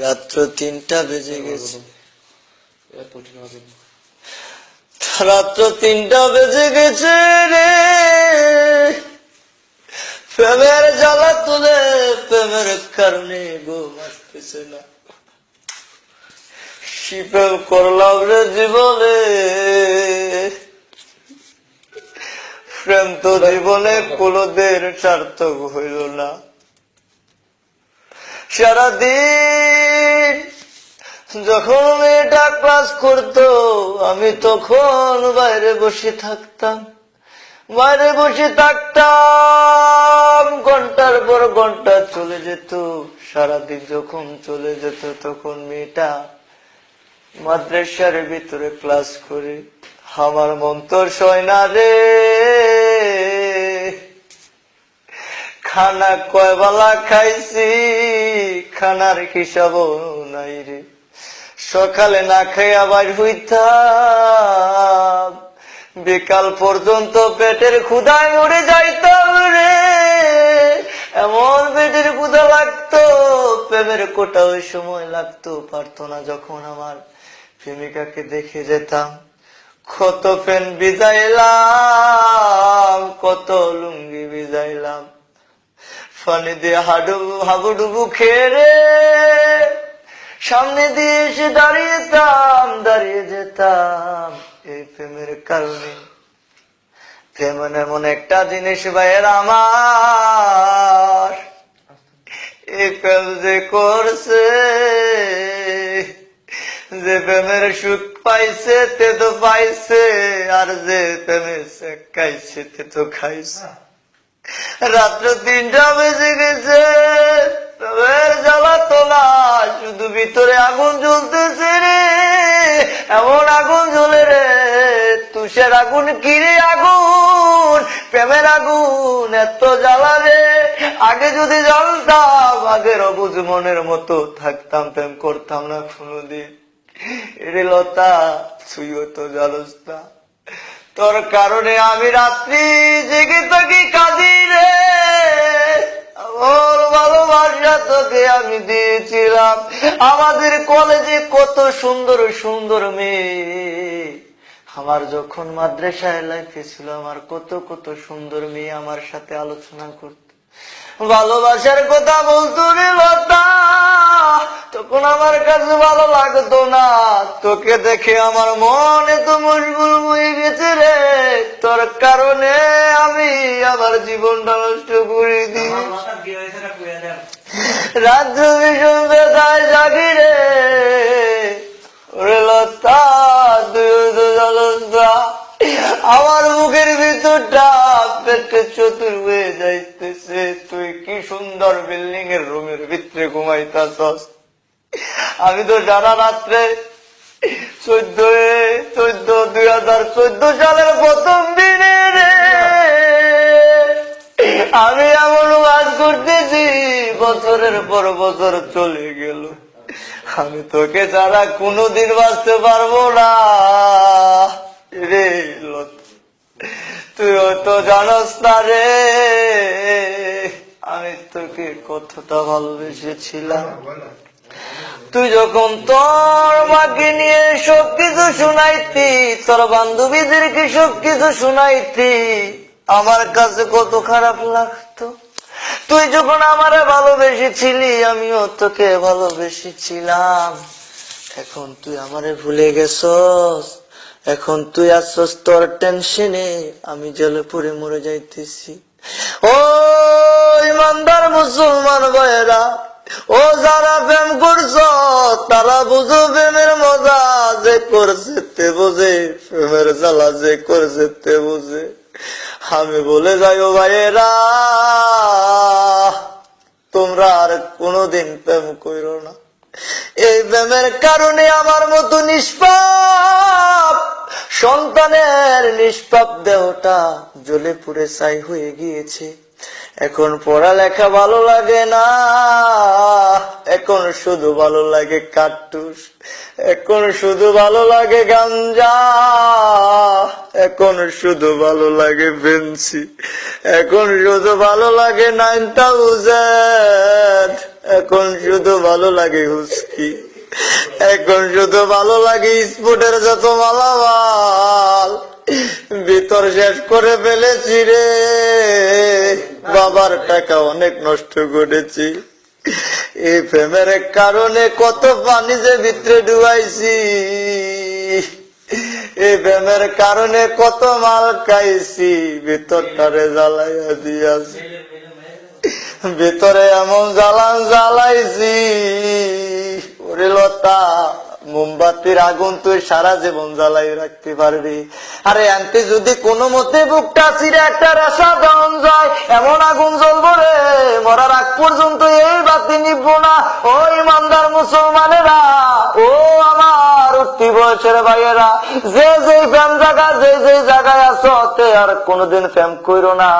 রাত্র তিনটা বেজে গেছে। রাত্র তিনটা বেজে গেছে রে। প্রেমের জ্বালা তুলে প্রেমের কারণে ঘুম আসতেছে না। শিপেল করলাম রে জীবনে? প্রেম তো জীবনে কোনদের সার্থক হইল না। সারাদিন যখন মেয়েটা ক্লাস করতো, আমি তখন বাইরে বসে থাকতাম। বাইরে বসে থাকতাম, ঘণ্টার পর ঘণ্টা চলে যেত। সারাদিন যখন চলে যেত, তখন মেয়েটা মাদ্রাসার ভিতরে ক্লাস করে, আমার মন তো সয় না রে। খানা কয় বেলা খাইছি? খানার হিসাব নাই রে। সকালে না খাই আবার হইতাম বিকাল পর্যন্ত পেটের ক্ষুদায় মরে যাইতাম রে। এমন পেটের ক্ষুদা লাগতো, প্রেমের কোটা ওই সময় লাগতো, পারতো না যখন আমার প্রেমিকাকে দেখে যেতাম। কত ফেন বিজাইলাম কত লুঙ্গি বিজাইলাম ফানি দিয়ে হাডুবু হাবুডুবু খেয়ে রে সামনে দিয়ে এসে দাঁড়িয়েতাম, দাঁড়িয়ে যেতাম এই প্রেমের কারণে। প্রেম এমন একটা জিনিস ভাইয়ের আমার। এই প্রেম যে করছে, যে প্রেমের সুখ পাইছে, তে তো পাইছে, আর যে প্রেমের খাইছে, তে তো খাইছে। রাত্র তিনটা বেজে গেছে। শুধু ভিতরে আগুন জ্বলতেছে রে। এমন আগুন জ্বলে রে, তুষের আগুন, কিরে আগুন, প্রেমের আগুন, এত জ্বালা রে। আগে যদি জানতাম আগের অবুজ মনের মতো থাকতাম, প্রেম করতাম না কোনোদিন। রে লতা তুইও তো জানোস তোর কারণে আমি রাত্রি জেগে থাকি কাঁদি রে? আমার ভালোবাসা তোকে আমি দিয়েছিলাম। আমাদের কলেজে কত সুন্দর সুন্দর মেয়ে। আমার যখন মাদ্রাসায় লাইফে ছিল, আমার কত কত সুন্দর মেয়ে আমার সাথে আলোচনা করত। ভালোবাসার কথা বলতো রে লতা, তখন আমার কাছে ভালো লাগতো না। তোকে দেখে আমার মন এত মশগুল কারণে আমি আমার জীবনটা নষ্ট করে দিই। রাজ্য ভীষণ বেদায় জাগি রে। ওরে লতা আমার মুখের ভিতরটা পেটে চতুর হয়ে যাইতেছে। তুই কি সুন্দর বিল্ডিং এর রুমের ভিতরে ঘুমাইতাছস। আমি তো জানা রাত্রে চোদ্দ চোদ্দ দুই হাজার চোদ্দ সালের প্রথম দিনে আমি এমন কাজ করতেছি, বছরের পর বছর চলে গেল। আমি তোকে ছাড়া কোনোদিন বাঁচতে পারব না। রে তুই তো জানস না রে। আমি তোকে কতটা ভালোবেসেছিলাম। তুই যখন তোর মাকে নিয়ে সব কিছু শুনাইতি, তোর বান্ধবীদেরকে সব কিছু শুনাইতি আমার কাছে কত খারাপ লাগতো। তুই যখন আমারে ভালোবেসেছিলি, আমিও তোকে ভালোবেসেছিলাম। এখন তুই আমারে ভুলে গেছস। এখন তুই আসছস তোর টেনশনে, আমি জলে পড়ে মরে যাইতেছি। ও ইমানদার মুসলমান ভাইয়েরা, ও যারা প্রেম করছ, তারা বুঝো প্রেমের মজা যে করছে তে বোঝে, প্রেমের জ্বালা যে করছে তে বোঝে। আমি বলে যাই ও ভাইয়েরা তোমরা আর কোনোদিন প্রেম কইর না এই প্রেমের কারণে আমার মতো নিষ্পাপ সন্তানের নিষ্পাপ দেহটা জ্বলে পুড়ে ছাই হয়ে গিয়েছে এখন পড়ালেখা ভালো লাগে না। এখন শুধু ভালো লাগে কাট্টুস এখন শুধু ভালো লাগে গাঞ্জা। এখন শুধু ভালো লাগে ফেন্সি এখন শুধু ভালো লাগে নাইন থাউজেন্ড। এখন শুধু ভালো লাগে হুস্কি এখন শুধু ভালো লাগে স্পোর্টের যত মালামাল। ভিতর শেষ করে ফেলেছি রে। বাবার টাকা অনেক নষ্ট করেছি। এই প্রেমের কারণে কত পানি যে ভিতরে ডুবাইছি। এই প্রেমের কারণে কত মাল খাইছি। ভিতরটারে জ্বালাইয়া দিয়াছি। ভিতরে এমন জ্বালান জ্বালাইছি। ওরে লতা মোমবাতির আগুন তুই সারা জীবন জ্বালাই রাখতে পারবি। আরে আনতে যদি কোনো মতে বুকটা ছিঁড়ে একটা রেশা দেওয়ান যায়, এমন আগুন জ্বলবো রে। মরার আগ পর্যন্ত এই বাতি নিব না। ও ইমানদার মুসলমানেরা, ও আমার উঠতি বয়সের ভাইয়েরা, যে যে ফ্যাম জায়গা যে যে জায়গায় আছো, তে আর কোনোদিন ফ্যাম কইরো না।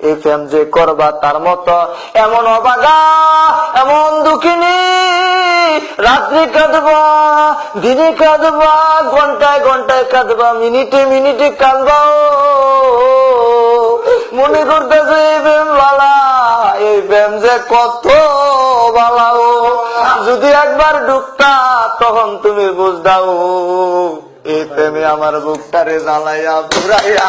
এই ফ্যাম যে করবা তার মতো, এমন অবাগা, এমন দুঃখিনী। রাত্রি কাঁদবা, দিনে কাঁদবা, ঘন্টায় ঘন্টায় কাঁদবা, মিনিটে মিনিটে কাঁদবা। মনে করতেছে এই প্রেম বালা এই প্রেম যে কত বালা, ও। যদি একবার ঢুকতা তখন তুমি বুঝদাও এই প্রেমে আমার বুকটারে জ্বালাইয়া পুরাইয়া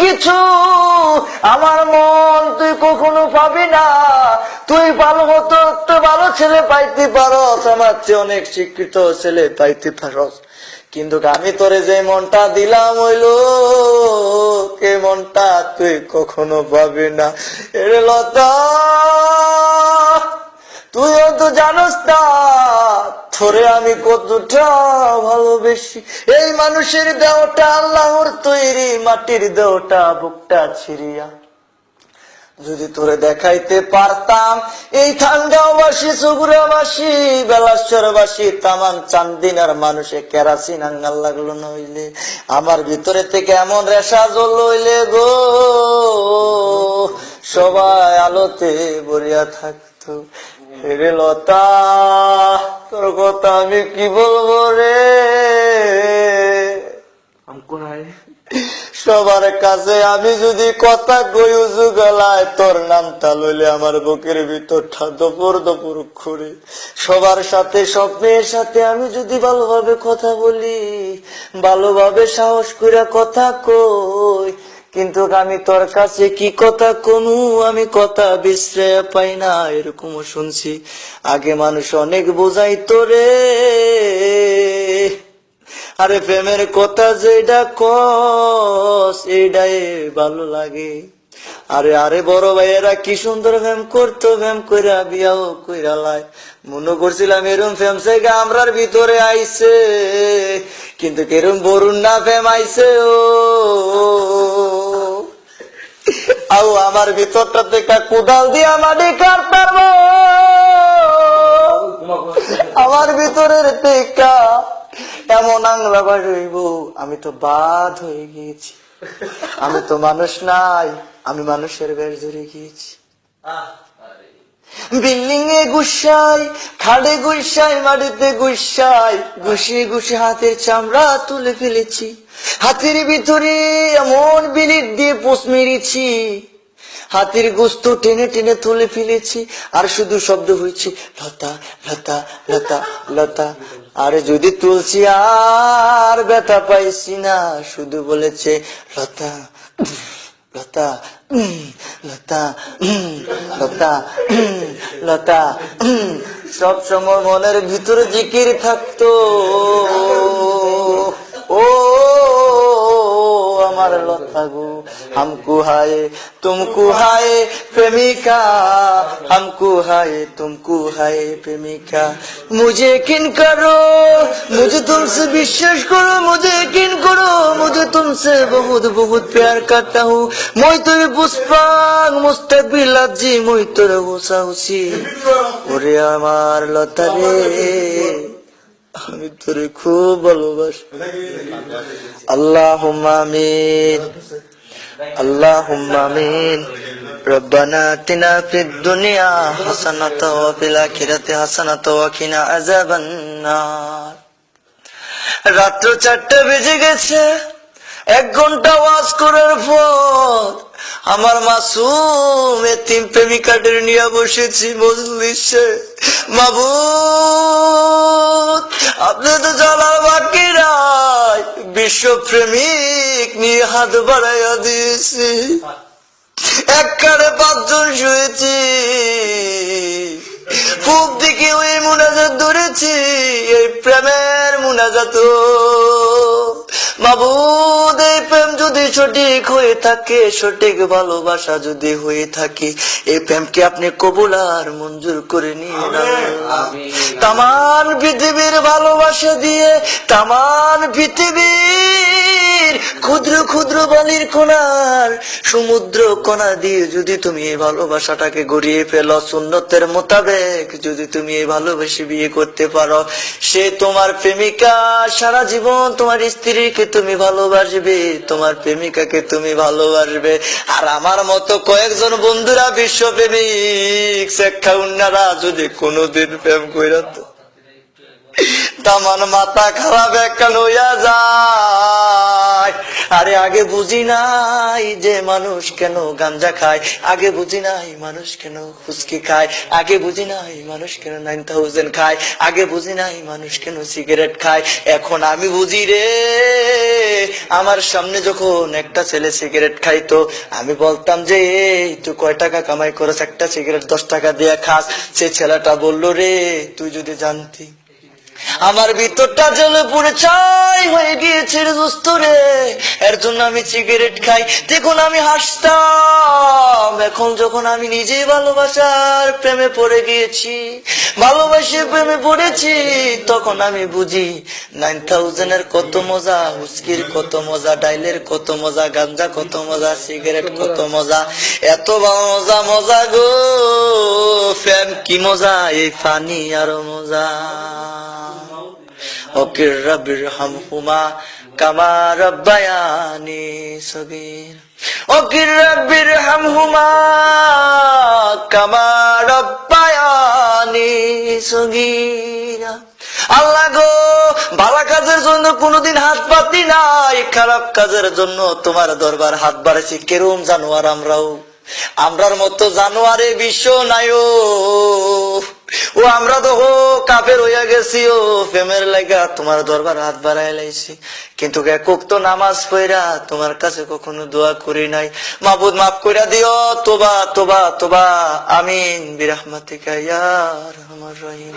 কিছু আমার মন তুই কখনো পাবি না। তুই ভালো হতো ভালো ছেলে পাইতে পারস, আমার চেয়ে অনেক শিক্ষিত ছেলে পাইতে পারস। কিন্তু আমি তোরে যে মনটা দিলাম হইল কে মনটা তুই কখনো পাবি না। এর লতা তুইও তো জানোস না থরে আমি কতটা ভালোবেসি। এই মানুষের দেহটা আল্লাহর তৈরি, মাটির দেহটা বুকটা ছিড়িয়া। যদি তোরে দেখাইতে পারতাম, এই ঠান্ডাবাসী সুগুরাবাসী, বেলাশ্বরবাসী তামান চান্দিনার মানুষে কেরাসিন আঙ্গাল লাগল নইলে, আমার ভিতরে থেকে এমন রেশা জল হইলে গো। সবাই আলোতে বরিয়া থাকতো। রে লতা তোর কথা আমি কি বলব রে? সবার কাছে আমি যদি কথা কইও যুগলায় তোর নামটা লইলে আমার বুকের ভিতরটা দপুর দপুর করে সবার সাথে সব মেয়ের সাথে আমি যদি ভালোভাবে কথা বলি ভালোভাবে সাহস করে কথা কই কিন্তু আমি তোর কাছে কি কথা কোনো? আমি কথা বিশ্রয় পাই না এরকম শুনছি। আগে মানুষ অনেক বোঝাই তোরে আরে প্রেমের কথা যেটা কস এটাই ভালো লাগে। আরে আরে বড় ভাইয়েরা, কি সুন্দর প্রেম করতো প্রেম কইরা বিয়াও কইরা লাই। মনে করছিলাম এরম প্রেম সাইগা আমরার ভিতরে আইছে, কিন্তু কেরম বরুণ না প্রেম আইছে, ও। আও আমার ভিতরটা থেকে কোদাল দিয়া মাটি কাটতাম আমার ভিতরের টেকা এমন আংলা হইব আমি তো বাদ হয়ে গিয়েছি। আমি তো মানুষ নাই। আমি মানুষের বেশ ধরে গিয়েছি। বিল্ডিং এ গুসাই, খাড়ে গুসাই, মাটিতে গুসাই ঘুষিয়ে ঘুষে হাতের চামড়া তুলে ফেলেছি। হাতের ভিতরে এমন বিলিট দিয়ে পোষ মেরেছি। হাতের গোস্ত টেনে টেনে তুলে ফেলেছি। আর শুধু শব্দ হয়েছে, লতা লতা লতা লতা। আরে যদি তুলছি আর ব্যথা পাইছি না, শুধু বলেছে, লতা। লতা লতা লতা লতা। সব সময় মনের ভিতরে জিকির থাকতো ও আমার লতাগু, হামকু হায়ে, তুমকু হায়ে প্রেমিকা, হামকু হায়ে, তুমকু হায়ে প্রেমিকা। মুঝে কিন করো, মুঝে তুমসে বিশ্বাস করো, মুঝে কিন করো, মুঝে তুমসে বহুত বহুত প্যার করতা হু। মই তোর পুষ্পাং মুস্তাকবিল আজি মই তোর হুসা হুসি। ওরে আমার লতারে আমি তোরে খুব ভালোবাসি আল্লাহ আমিন আল্লাহ আমিন ربنا آتنا في الدنيا حسنة وفي الآخرة حسنة وقنا عذاب النار রাত্র চারটে বেজে গেছে এক ঘন্টা ওয়াজ করার পর আমার মাসুম এতিম প্রেমিকাদের নিয়ে বসেছি মজলিসে। মাবুদ, আপনি তো চলার বাকি বিশ্ব প্রেমিক নিয়ে হাত বাড়াইয়া দিয়েছি। এক পাঁচজন শুয়েছি। পূব দিকে ওই মুনাজাত ধরেছি, এই প্রেমের মুনাজাত। প্রেম যদি সঠিক হয়ে থাকে সঠিক ভালোবাসা যদি হয়ে থাকে এই প্রেমকে আপনি কবুল আর মঞ্জুর করে নিয়ে তামান পৃথিবীর ভালোবাসা দিয়ে তামান পৃথিবীর ক্ষুদ্র ক্ষুদ্র বালির কোনার সমুদ্র কণা দিয়ে যদি তুমি এই ভালোবাসাটাকে গড়িয়ে ফেলো, সুন্নতের মোতাবেক যদি তুমি এই ভালোবেসে বিয়ে করতে পারো, সে তোমার প্রেমিকা সারা জীবন তোমার স্ত্রীকে তুমি ভালোবাসবে, তোমার প্রেমিকাকে তুমি ভালোবাসবে। আর আমার মতো কয়েকজন বন্ধুরা বিশ্ব প্রেমিক শেখা উন্নারা যদি কোনোদিন প্রেম কইরা তো তামান মাথা খারাপ একখান হইয়া যায় আরে আগে বুঝি নাই যে মানুষ কেন গাঞ্জা খায়। আগে বুঝি নাই মানুষ কেন ফুচকি খায়। আগে বুঝি নাই মানুষ কেন নাইন থাউজেন্ড খায়। আগে বুঝি নাই মানুষ কেন সিগারেট খায়। এখন আমি বুঝি রে, আমার সামনে যখন একটা ছেলে সিগারেট খাইতো, আমি বলতাম যে, এই, তুই কয় টাকা কামাই করস? একটা সিগারেট দশ টাকা দিয়ে খাস। সে ছেলেটা বলল, রে, তুই যদি জানতি, আমার ভিতরটা জ্বলে পুড়ে চাই হয়ে গিয়েছে রে দোস্ত রে এর জন্য আমি সিগারেট খাই। দেখুন, আমি হাসতাম। এখন যখন আমি নিজেই ভালোবাসার প্রেমে পড়ে গিয়েছি, ভালোবাসে প্রেমে পড়েছি, তখন আমি বুঝি নাইন কত মজা, হুস্কির কত মজা, ডাইলের কত মজা, গাঞ্জা কত মজা সিগারেট কত মজা। এত মজা মজা গো। ফ্যান কি মজা, এই ফানি আরও মজা। আল্লাহ গো ভালো কাজের জন্য কোনোদিন হাত পাতি নাই, খারাপ কাজের জন্য তোমার দরবার হাত বাড়াইছি। কেরম জানোয়ার আমরাও? আমরার মতো জানোয়ারে বিশ্ব নাই ও, আমরা তো কাপের হইয়া গেছি, ও, প্রেমের লাগা তোমার দরবার হাত বাড়াই লাইছি। কিন্তু একক তো নামাজ পড়া তোমার কাছে কখনো দোয়া করি নাই। মাবুদ, মাফ কইরা দিও, তোবা তোবা তোবা। আমিন। বিরাহমাতিকা ইয়ার আমার রহিম.